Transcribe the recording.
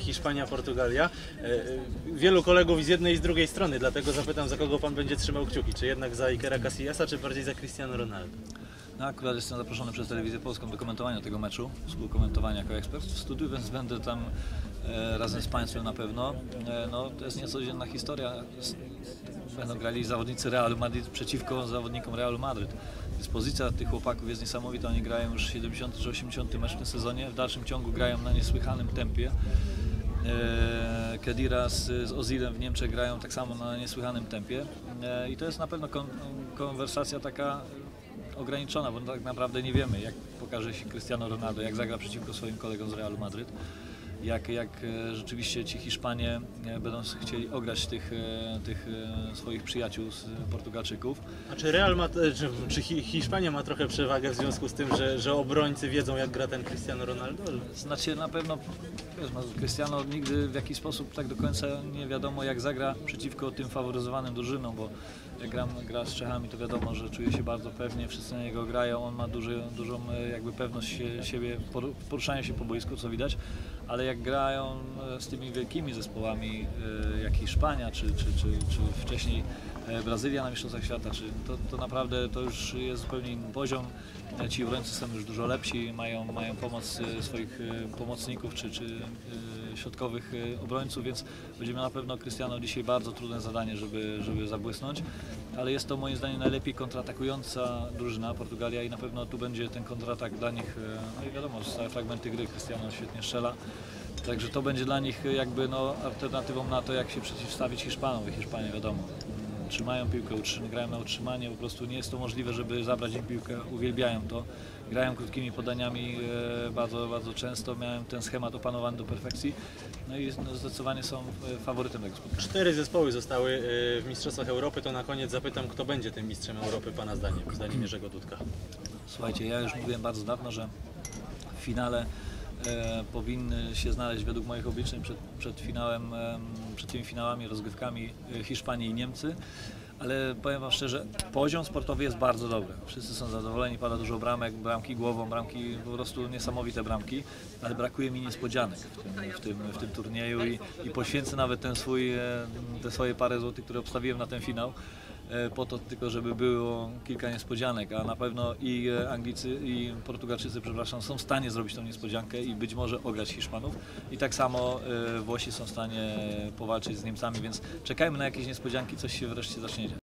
Hiszpania, Portugalia. E, e, Wielu kolegów z jednej i z drugiej strony, dlatego zapytam, za kogo pan będzie trzymał kciuki? Czy jednak za Ikera Casillasa, czy bardziej za Cristiano Ronaldo? No, akurat jestem zaproszony przez Telewizję Polską do komentowania tego meczu, współkomentowania jako ekspert w studiu, więc będę tam e, razem z Państwem na pewno. No, to jest niecodzienna historia. Będą grali zawodnicy Realu Madryt przeciwko zawodnikom Realu Madryt. Dyspozycja tych chłopaków jest niesamowita. Oni grają już 70 czy 80 mecz w tym sezonie. W dalszym ciągu grają na niesłychanym tempie. E, Kedira z, z Ozilem w Niemczech grają tak samo na niesłychanym tempie. E, I to jest na pewno kon, konwersacja taka ograniczona, bo tak naprawdę nie wiemy, jak pokaże się Cristiano Ronaldo, jak zagra przeciwko swoim kolegom z Realu Madryt, jak, jak e, rzeczywiście ci Hiszpanie e, będą chcieli ograć tych, e, tych swoich przyjaciół z Portugalczyków. A czy Real ma, czy, czy Hi- Hiszpania ma trochę przewagę w związku z tym, że, że obrońcy wiedzą jak gra ten Cristiano Ronaldo? Znaczy na pewno wiesz, no, Cristiano nigdy w jakiś sposób tak do końca nie wiadomo jak zagra przeciwko tym faworyzowanym drużynom, bo jak gram, gra z Czechami to wiadomo, że czuje się bardzo pewnie, wszyscy na niego grają, on ma duży, dużą jakby pewność sie- siebie, poru- poruszania się po boisku, co widać, ale jak grają e, z tymi wielkimi zespołami e, jak Hiszpania, czy, czy, czy, czy wcześniej e, Brazylia na Mistrzostwach Świata, czy to, to naprawdę to już jest zupełnie inny poziom. Ci obrońcy są już dużo lepsi, mają, mają pomoc swoich pomocników czy, czy środkowych e, obrońców, więc będziemy na pewno Cristiano dzisiaj bardzo trudne zadanie, żeby, żeby zabłysnąć, ale jest to moim zdaniem najlepiej kontratakująca drużyna Portugalia i na pewno tu będzie ten kontratak dla nich, e, no i wiadomo, stałe fragmenty gry, Cristiano świetnie strzela. Także to będzie dla nich jakby no, alternatywą na to, jak się przeciwstawić Hiszpanom. Hiszpanie wiadomo, trzymają piłkę, utrzym- grają na utrzymanie, po prostu nie jest to możliwe, żeby zabrać im piłkę, uwielbiają to. Grają krótkimi podaniami e, bardzo, bardzo często, miałem ten schemat opanowany do perfekcji. No i no, zdecydowanie są e, faworytem tego spotkania. Cztery zespoły zostały e, w Mistrzostwach Europy, to na koniec zapytam, kto będzie tym mistrzem Europy Pana zdaniem, zdaniem Jerzego Dudka? Słuchajcie, ja już mówiłem bardzo dawno, że w finale powinny się znaleźć według moich obliczeń przed, przed finałem, em, przed tymi finałami, rozgrywkami e, Hiszpanii i Niemcy. Ale powiem Wam szczerze, poziom sportowy jest bardzo dobry. Wszyscy są zadowoleni, pada dużo bramek, bramki głową, bramki, po prostu niesamowite bramki, ale brakuje mi niespodzianek w tym, w tym, w tym turnieju i, i poświęcę nawet ten swój, e, te swoje parę złotych, które obstawiłem na ten finał e, po to tylko, żeby było kilka niespodzianek, a na pewno i e, Anglicy i Portugalczycy, przepraszam, są w stanie zrobić tą niespodziankę i być może ograć Hiszpanów i tak samo e, Włosi są w stanie powalczyć z Niemcami, więc czekajmy na jakieś niespodzianki, coś się wreszcie zacznie dziać.